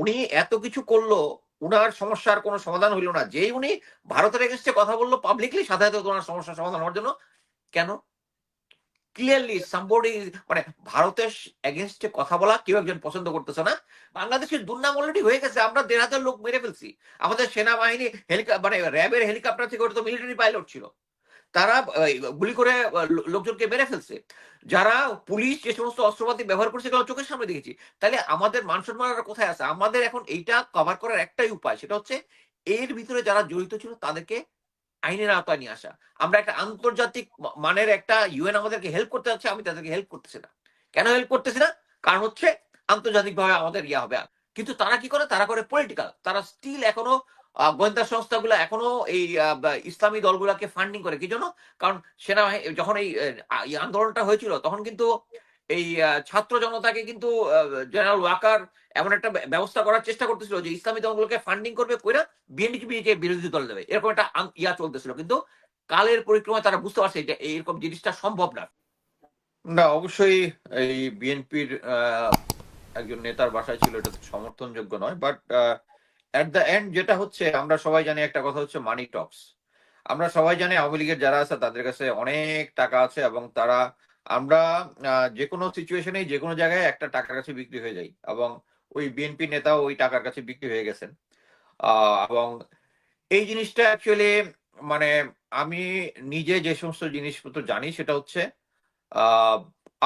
উনি এত কিছু করল, উনার সমস্যার কোনো সমাধান হইল না। যেই উনি ভারতের এগেনস্টে কথা বলল পাবলিকলি সাথে ওনার সমস্যার সমাধান হওয়ার জন্য। কেন? ক্লিয়ারলি সামবডি মানে ভারতের এগেনস্টে কথা বলা কেউ একজন পছন্দ করতেছে না। বাংলাদেশের দুর্নাম অলরেডি হয়ে গেছে, আমরা দেড় হাজার লোক মেরে ফেলছি। আমাদের সেনাবাহিনী হেলিকপ্টার মানে র্যাবের হেলিকপ্টার থেকে মিলিটারি পাইলট ছিল। তারা গুলি করে লোকজনকে মেরে ফেলছে। যারা পুলিশ যে সমস্ত অস্ত্রপাতি ব্যবহার করছে সেগুলো চোখের সামনে দেখেছি। তাহলে আমাদের মান সম্মান কোথায় আছে? আমাদের এখন এইটা কভার করার একটাই উপায়, সেটা হচ্ছে এর ভিতরে যারা জড়িত ছিল তাদেরকে আইনের আওতায় নিয়ে আসা। আমরা একটা আন্তর্জাতিক মানের একটা ইউএন আমাদেরকে হেল্প করতে যাচ্ছে, আমি তাদেরকে হেল্প করতেছি না। কেন হেল্প করতেছি না? কারণ হচ্ছে আন্তর্জাতিকভাবে আমাদের ইয়া হবে। কিন্তু তারা কি করে? তারা করে পলিটিক্যাল তারা স্টিল এখনও গোয়েন্দা সংস্থাগুলো এখনও এই ইসলামী দলগুলোকে ফান্ডিং করে। কি জন্য? কারণ সেনাবাহিনী, যখন এই আন্দোলনটা হয়েছিল, তখন কিন্তু এই ছাত্র জনতাকে কিন্তু জেনারেল ওয়াকার এমন একটা ব্যবস্থা করার চেষ্টা করতেছিল যে ইসলামী দলগুলোকে ফান্ডিং করবে কইরা বিএনপি কে বিরোধী দল দেবে। এরকম একটা ইয়া চলতেছিল। কিন্তু কালের পরিক্রমায় তারা বুঝতে পারছে যে এইরকম জিনিসটা সম্ভব না। না, অবশ্যই এই বিএনপির একজন নেতার বাসায় ছিল, এটা সমর্থনযোগ্য নয় বাট এট দ্য এন্ড যেটা হচ্ছে, আমরা সবাই জানি একটা কথা হচ্ছে মানি টক্স আমরা সবাই জানি আওয়ামী লীগের যারা আছে, তাদের কাছে অনেক টাকা আছে এবং তারা, আমরা যে কোনো সিচুয়েশনে যে কোনো জায়গায় একটা টাকার কাছে বিক্রি হয়ে যাই এবং ওই বিএনপি নেতাও ওই টাকার কাছে বিক্রি হয়ে গেছেন। এবং এই জিনিসটা অ্যাকচুয়ালি মানে আমি নিজে যে সমস্ত জিনিসপত্র জানি, সেটা হচ্ছে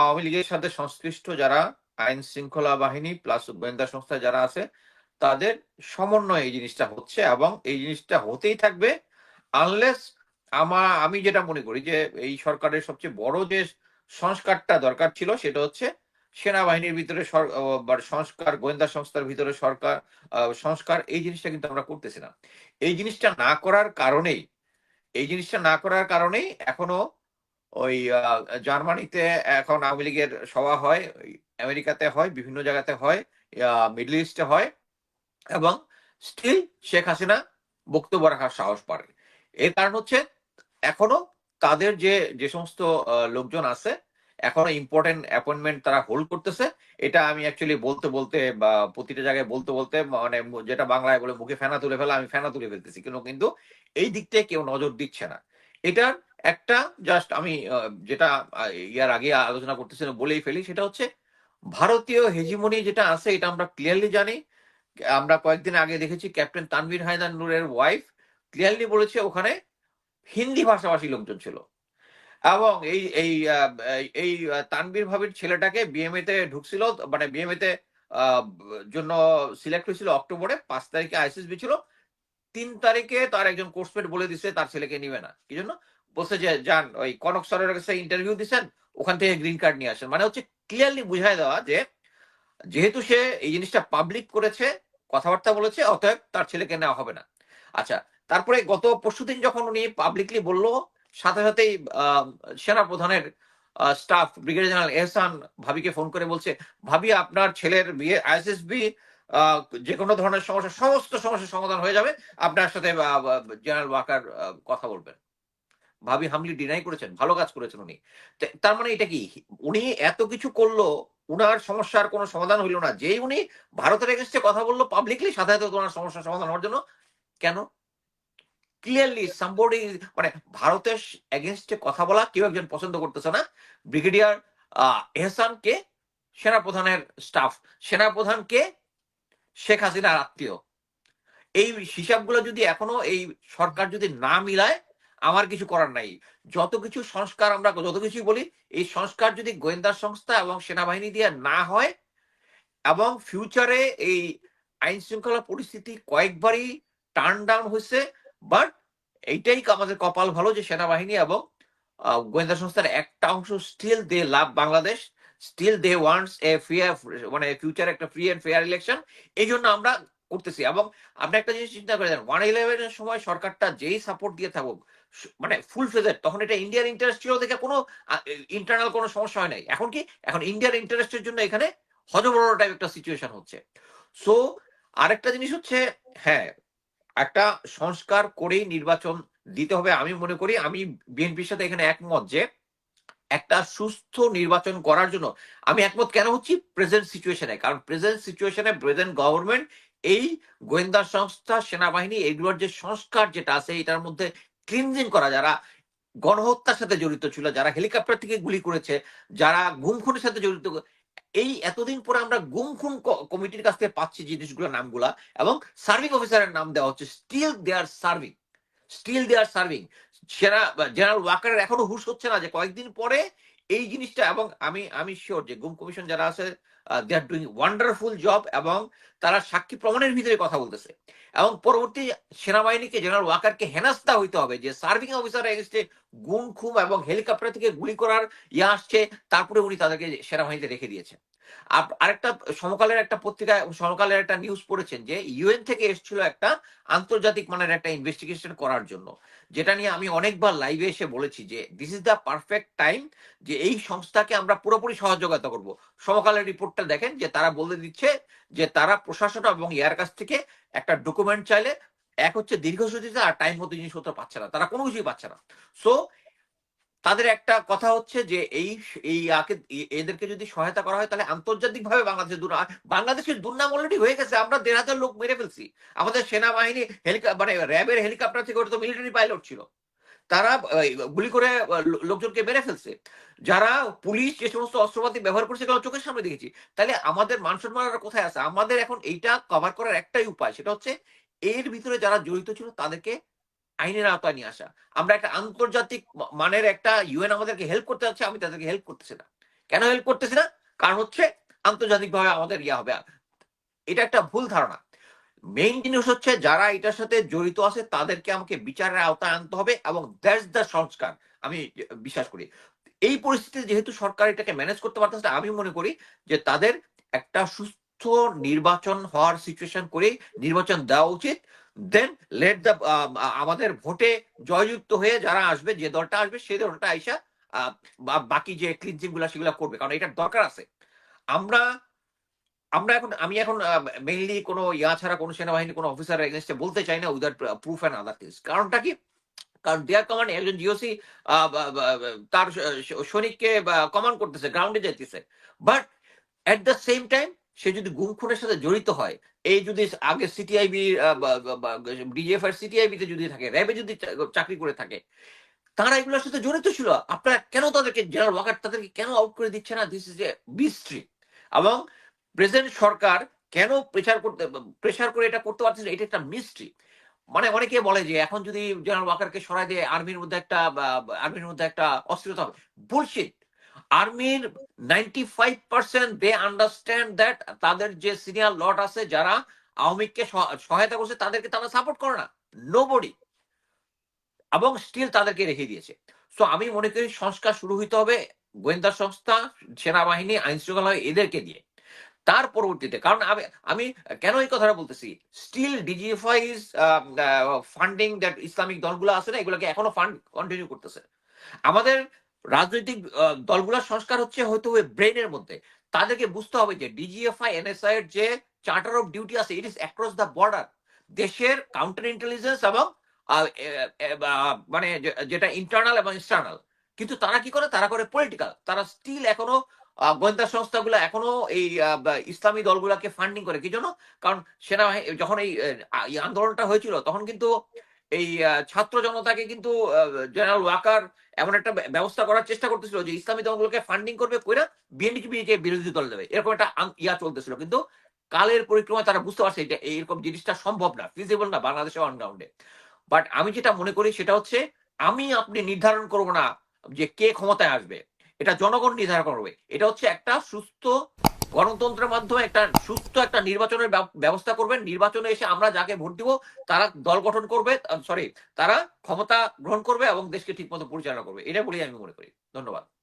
আওয়ামী লীগের সাথে সংশ্লিষ্ট যারা আইন শৃঙ্খলা বাহিনী প্লাস গোয়েন্দা সংস্থা যারা আছে তাদের সমন্বয়ে এই জিনিসটা হচ্ছে এবং এই জিনিসটা হতেই থাকবে আনলেস আমা, আমি যেটা মনে করি যে এই সরকারের সবচেয়ে বড় যে সংস্কারটা দরকার ছিল সেটা হচ্ছে সেনাবাহিনীর ভিতরে বা সংস্কার, গোয়েন্দা সংস্থার ভিতরে সরকার সংস্কার, এই জিনিসটা কিন্তু আমরা করতেছি না। এই জিনিসটা না করার কারণেই, এই জিনিসটা না করার কারণেই এখনও ওই জার্মানিতে এখন আওয়ামী লীগের সভা হয় আমেরিকাতে হয়, বিভিন্ন জায়গাতে হয় মিডল ইস্টে হয়। এবং স্টিল শেখ হাসিনা বক্তব্য রাখার সাহস পারে এর কারণ হচ্ছে, এখনও তাদের যে যে সমস্ত লোকজন আছে, এখনও ইম্পর্টেন্ট অ্যাপয়েন্টমেন্ট তারা হোল্ড করতেছে। এটা আমি অ্যাকচুয়ালি বলতে বলতে বা প্রতিটা জায়গায় বলতে বলতে মানে যেটা বাংলায় বলে মুখে ফেনা তুলে ফেলা, আমি ফেনা তুলে ফেলতেছি। কিন্তু কিন্তু এই দিক থেকে কেউ নজর দিচ্ছে না। এটার একটা জাস্ট আমি যেটা ইয়ার আগে আলোচনা করতেছিলাম বলেই ফেলি, সেটা হচ্ছে ভারতীয় হেজিমনি যেটা আছে, এটা আমরা ক্লিয়ারলি জানি। আমরা কয়েকদিন আগে দেখেছি ক্যাপ্টেন তানভীর হায়দার নূরের ওয়াইফ ক্লিয়ারলি বলেছে ওখানে হিন্দি ভাষাভাষী লোকজন ছিল। এবং এই এই এই- তানভীর ভাবির ছেলেটাকে বিএমএ তে ঢুকছিল মানে বিএমএ তে জন্য সিলেক্ট হয়েছিল অক্টোবরে, পাঁচ তারিখে আইসিএসবি ছিল। তিন তারিখে তার একজন কোর্সমেট বলে দিছে, তার ছেলেকে নিবে না। কি জন্য? বলছে যে যান ওই কনক সরের কাছে ইন্টারভিউ দিছেন, ওখান থেকে গ্রিন কার্ড নিয়ে আসেন। মানে হচ্ছে ক্লিয়ারলি বুঝাই দেওয়া যে, যেহেতু সে এই জিনিসটা পাবলিক করেছে কথাবার্তা বলেছে, অতএব তার ছেলেকে নেওয়া হবে না। আচ্ছা তারপরে গত পরশুদিন যখন উনি পাবলিকলি বলল, সাথে সাথেই সেনা প্রধানের স্টাফ ব্রিগেডিয়ার জেনারেল এহসান ভাবিকে ফোন করে বলছে, ভাবি, আপনার ছেলের বিয়ে আইএসএসবি যে কোনো ধরনের সমস্যা, সমস্ত সমস্যার সমাধান হয়ে যাবে। আপনার সাথে জেনারেল ওয়াকার কথা বলবেন। ভাবি হামলি ডিনাই করেছেন, ভালো কাজ করেছেন উনি। তার মানে এটা কি, উনি এত কিছু করল উনার সমস্যার কোনো সমাধান হইল না। যেই উনি ভারতের এগেনস্টে কথা বলল পাবলিকলি সাথে ওনার সমস্যার সমাধান হওয়ার জন্য কেন? ক্লিয়ারলি সামবডি মানে ভারতের এগেনস্টে কথা বলা কেউ একজন পছন্দ করতেছে না। ব্রিগেডিয়ার এহসানকে সেনাপ্রধানের স্টাফ সেনাপ্রধানকে শেখ হাসিনার আত্মীয়। এই হিসাবগুলো যদি এখনও এই সরকার যদি না মিলায় আমার কিছু করার নাই। যত কিছু সংস্কার আমরা, যত কিছুই বলি, এই সংস্কার যদি গোয়েন্দা সংস্থা এবং সেনাবাহিনী দিয়ে না হয় এবং ফিউচারে এই আইন শৃঙ্খলা পরিস্থিতি কয়েকবারই টার্ন ডাউন হয়েছে বাট এইটাই আমাদের কপাল ভালো যে সেনাবাহিনী এবং গোয়েন্দা সংস্থার একটা অংশ still they love Bangladesh still they wants a fair মানে ফিউচার একটা ফ্রি অ্যান্ড ফেয়ার ইলেকশন এই জন্য আমরা করতেছি। এবং আপনি একটা জিনিস চিন্তা করে দেন ওয়ান ইলেভেনের সময় সরকারটা যেই সাপোর্ট দিয়ে থাকুক মানে ফুল ফেজের তখন এটা ইন্ডিয়ার ইন্টারেস্ট ছিল দেখে কোনো ইন্টারনাল কোনো সমস্যা হয় নাই। এখন কি? এখন ইন্ডিয়ান ইন্টারেস্টের জন্য এখানে হজবড় টাইপ একটা সিচুয়েশন হচ্ছে। সো আরেকটা জিনিস হচ্ছে হ্যাঁ একটা সংস্কার করেই নির্বাচন দিতে হবে আমি মনে করি। আমি বিএনপির সাথে এখানে একমত যে, একটা সুস্থ নির্বাচন করার জন্য আমি একমত কেন হচ্ছি? প্রেজেন্ট সিচুয়েশনে কারণ প্রেজেন্ট সিচুয়েশনে প্রেজেন্ট গভর্নমেন্ট এই গোয়েন্দা সংস্থা, সেনাবাহিনী এগুলোর যে সংস্কার যেটা আছে, এটার মধ্যে ক্লিনজিং করা, যারা গণহত্যার সাথে জড়িত ছিল, যারা হেলিকপ্টার থেকে গুলি করেছে, যারা গুম খুনের সাথে জড়িত এই এতদিন পরে আমরা গুম খুন কমিটির কাছ থেকে পাচ্ছি জিনিসগুলোর নামগুলা এবং সার্ভিং অফিসারের নাম দেওয়া হচ্ছে still they are serving still they are serving সেনা জেনারেল ওয়াকারের এখনও হুশ হচ্ছে না যে কয়েকদিন পরে এই জিনিসটা এবং আমি আমি শিওর যে গুম কমিশন যারা আছে they are doing wonderful job এবং তারা সাক্ষী প্রমাণের ভিতরে কথা বলতেছে। এবং পরবর্তী সেনাবাহিনীকে জেনারেল ওয়াকারকে হেনাস্তা হইতে হবে যে সার্ভিং অফিসার এগেস্টে গুম, খুম এবং হেলিকপ্টার থেকে গুলি করার ইয়ে আসছে, তারপরে উনি তাদেরকে সেনাবাহিনীতে রেখে দিয়েছেন। আরেকটা সমকালের একটা পত্রিকায় সমকালের একটা নিউজ পড়েছেন যে ইউএন থেকে এসেছিল একটা আন্তর্জাতিক মানের একটা ইনভেস্টিগেশন করার জন্য। যেটা নিয়ে আমি অনেকবার লাইভে এসে বলেছি যে this is the perfect time যে এই সংস্থাকে আমরা পুরোপুরি সহযোগিতা করব। সমকালের রিপোর্টটা দেখেন যে তারা বলে দিচ্ছে যে তারা প্রশাসন এবং ইয়ার কাছ থেকে একটা ডকুমেন্ট চাইলে, এক হচ্ছে দীর্ঘসূচিতে আর টাইম মতো জিনিসপত্র পাচ্ছে না, তারা কোনো কিছুই পাচ্ছে না। সো তাদের একটা কথা হচ্ছে যে, এই এই এদেরকে যদি সহায়তা করা হয়, তাহলে আন্তর্জাতিক ভাবে বাংলাদেশের দুর্নাম বাংলাদেশের দুর্নাম অলরেডি হয়ে গেছে, আমরা দেড় হাজার লোক মেরে ফেলছি। আমাদের সেনাবাহিনী হেলিকপ্টার মানে র্যাবের হেলিকপ্টার থেকে ওটা তো মিলিটারি পাইলট ছিল। তারা গুলি করে লোকজনকে মেরে ফেলছে। যারা পুলিশ যে সমস্ত অস্ত্রপাতি ব্যবহার করছে সেগুলো চোখের সামনে দেখেছি। তাহলে আমাদের মান সম্মানটা কোথায় আছে? আমাদের এখন এইটা কভার করার একটাই উপায়, সেটা হচ্ছে এর ভিতরে যারা জড়িত ছিল, তাদেরকে আইনের আওতায় নিয়ে আসা। আমরা একটা আন্তর্জাতিক মানের একটা ইউএন আমাদেরকে হেল্প করতে যাচ্ছে আমি তাদেরকে হেল্প করতেছি না। কেন হেল্প করতেছি না? কারণ হচ্ছে আন্তর্জাতিক ভাবে আমাদের ইয়া হবে। এটা একটা ভুল ধারণা। মেইন জিনিস হচ্ছে যারা এটার সাথে জড়িত আছে তাদেরকে আমাকে বিচারের আওতায় আনতে হবে এবং দ্যাটস দ্য সংস্কার। আমি বিশ্বাস করি। এই পরিস্থিতিতে যেহেতু সরকার এটাকে ম্যানেজ করতে পারতেছে না, আমি মনে করি যে তাদের একটা সুস্থ নির্বাচন হওয়ার সিচুয়েশন করে নির্বাচন দেওয়া উচিত। দেন লেট দ্য আমাদের ভোটে জয়যুক্ত হয়ে যারা আসবে, যে দলটা আসবে সেই দলটা আইসা বাকি যে ক্লিনজিংগুলা সেগুলা করবে। কারণ এটার দরকার আছে। আমরা আমরা এখন, আমি এখন মেইনলি কোনো ইয়া ছাড়া, কোনো সেনাবাহিনী কোনো অফিসার এগেনস্টে বলতে চাই না without proof and other things কারণটা কি? কারণ দেয়ার কমান্ড একজন জিওসি তার সৈনিককে কমান্ড করতেছে গ্রাউন্ডে যাইতেছে। But at the same time সে যদি গুম খুনের সাথে জড়িত হয় এই যদি আগে সিটিআইবি ডিজিএফ আর সিটিআইবি তে যদি থাকে র্যাবে যদি চাকরি করে থাকে তারা এগুলোর সাথে জড়িত ছিল। আপনারা কেন তাদেরকে জেনারেল ওয়াকার তাদেরকে কেন আউট করে দিচ্ছে না? দিস ইজ এ বিস্ট্রি এবং প্রেসিডেন্ট সরকার কেন প্রেশার করতে প্রেশার করে এটা করতে পারছে না, এটা একটা মিস্ট্রি মানে অনেকে বলে যে এখন যদি জেনারেল ওয়াকারকে সরাই দিয়ে আর্মির মধ্যে একটা আর্মির মধ্যে একটা অস্থিরতা হবে। বুলশিট আর্মির ninety five percent they understand that তাদের যে সিনিয়র লট আছে, যারা আওয়ামী লীগকে সহায়তা করছে, তাদেরকে তারা সাপোর্ট করে না। নোবডি এবং স্টিল তাদেরকে রেখে দিয়েছে। সো আমি মনে করি সংস্কার শুরু হইতে হবে গোয়েন্দা সংস্থা, সেনাবাহিনী, আইন শৃঙ্খলা এদেরকে দিয়ে। তার পরবর্তীতে, কারণ আমি আমি কেন এই কথাটা বলতেছি? Still DGFI funding that Islamic দলগুলো আছে না, এগুলোকে এখনও ফান্ড কন্টিনিউ করতেছে। আমাদের রাজনৈতিক দলগুলোর সংস্কার হচ্ছে হয়তো ব্রেনের মধ্যে। তাদেরকে বুঝতে হবে যে ডিজিএফআই এনএসআই এর যে চার্টার অফ ডিউটি আছে it is across the border দেশের কাউন্টার ইন্টেলিজেন্স এবং মানে যেটা ইন্টারনাল এবং এক্সটার্নাল কিন্তু তারা কি করে? তারা করে পলিটিক্যাল তারা স্টিল এখনও গোয়েন্দা সংস্থাগুলো এখনও এই ইসলামী দলগুলোকে ফান্ডিং করে। কি জন্য? কারণ সেনাবাহিনী, যখন এই আন্দোলনটা হয়েছিল, তখন কিন্তু এই ছাত্র জনতাকে কিন্তু জেনারেল ওয়াকার এমন একটা ব্যবস্থা করার চেষ্টা করতেছিল যে ইসলামী দলগুলোকে ফান্ডিং করবে কইরা বিএনপি কে বিরোধী দল দেবে। এরকম একটা ইয়া চলতেছিল। কিন্তু কালের পরিক্রমায় তারা বুঝতে পারছে এটা এইরকম জিনিসটা সম্ভব না ফিজিবল না বাংলাদেশে অনগ্রাউন্ডে বাট আমি যেটা মনে করি সেটা হচ্ছে, আমি আপনি নির্ধারণ করব না যে কে ক্ষমতায় আসবে। এটা জনগণ নির্ধারণ করবে। এটা হচ্ছে একটা সুস্থ গণতন্ত্রের মাধ্যমে একটা সুস্থ একটা নির্বাচনের ব্যব- ব্যবস্থা করবেন। নির্বাচনে এসে আমরা যাকে ভোট দিব, তারা দল গঠন করবে সরি তারা ক্ষমতা গ্রহণ করবে এবং দেশকে ঠিকমতো পরিচালনা করবে। এটা বলেই আমি মনে করি। ধন্যবাদ।